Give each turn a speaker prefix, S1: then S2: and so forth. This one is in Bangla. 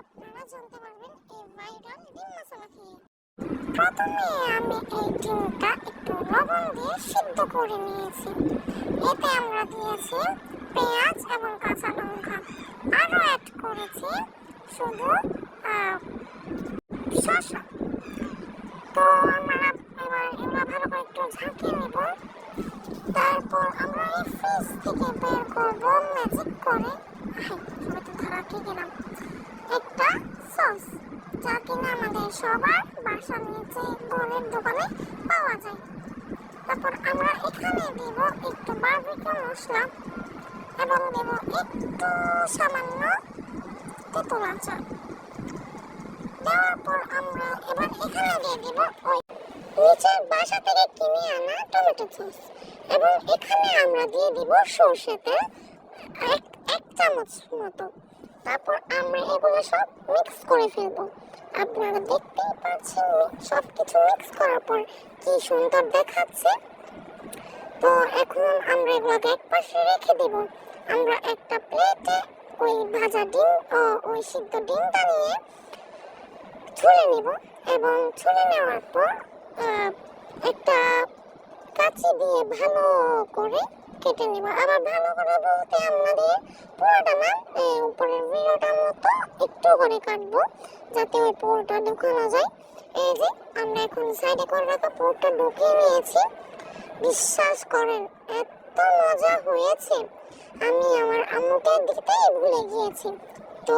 S1: আপনারা জানতে পারবেন এই ভাইরাল প্রথমে আমি এই ডিমটা একটু লবণ দিয়ে সিদ্ধ করে নিয়েছি। এতে আমরা দিয়েছি পেঁয়াজ এবং কাঁচা লঙ্কা। আরও অ্যাড করেছি শুধু শসা। তো আমরা এবার এগুলো ভালো করে একটু ঝাঁকিয়ে নেব। তারপর আমরা এই ফ্রিজ থেকে বের করব ম্যাজিক করে। খেয়ে গেলাম একটা সস যা কিনা আমাদের সবার বাসার নিচে বনের দোকানে পাওয়া যায়। তারপর আমরা এখানে দেব একটু বারবিকিউ মশলা এবং দেব একটু সামান্য তেঁতুল আচার। দেওয়ার পর আমরা এবার এখানে দিয়ে দিব ওই নিচের বাসা থেকে কিনে আনা টমেটো সস এবং এখানে আমরা দিয়ে দিব সর্ষে তেল এক এক চামচ মতো। তারপর আমরা এগুলো সব মিক্স করে ফেলব। আপনারা দেখতেই পাচ্ছেন সব কিছু মিক্স করার পর কি সুন্দর দেখাচ্ছে। তো এখন আমরা এগুলোকে এক পাশে রেখে দেব। আমরা একটা প্লেটে ওই ভাজা ডিম ও ওই সিদ্ধ ডিমটা নিয়ে ছুলে নেব এবং ছুলে নেওয়ার পর একটা কাঁচি দিয়ে ভালো করে কেটে নেব। আবার ভালো করে বলতে আপনাদের পুরোটা না এই উপরের ভিডিওটার মতো একটু করে কাটবো, যাতে ওই পুরোটা ঢুকানো যায়। এই যে, আমরা এখন সাইডে করে রাখা পুরোটা ঢুকিয়ে নিয়েছি। বিশ্বাস করেন, এত মজা হয়েছে। আমি আমার আম্মুকে দিতেই ভুলে গিয়েছি। তো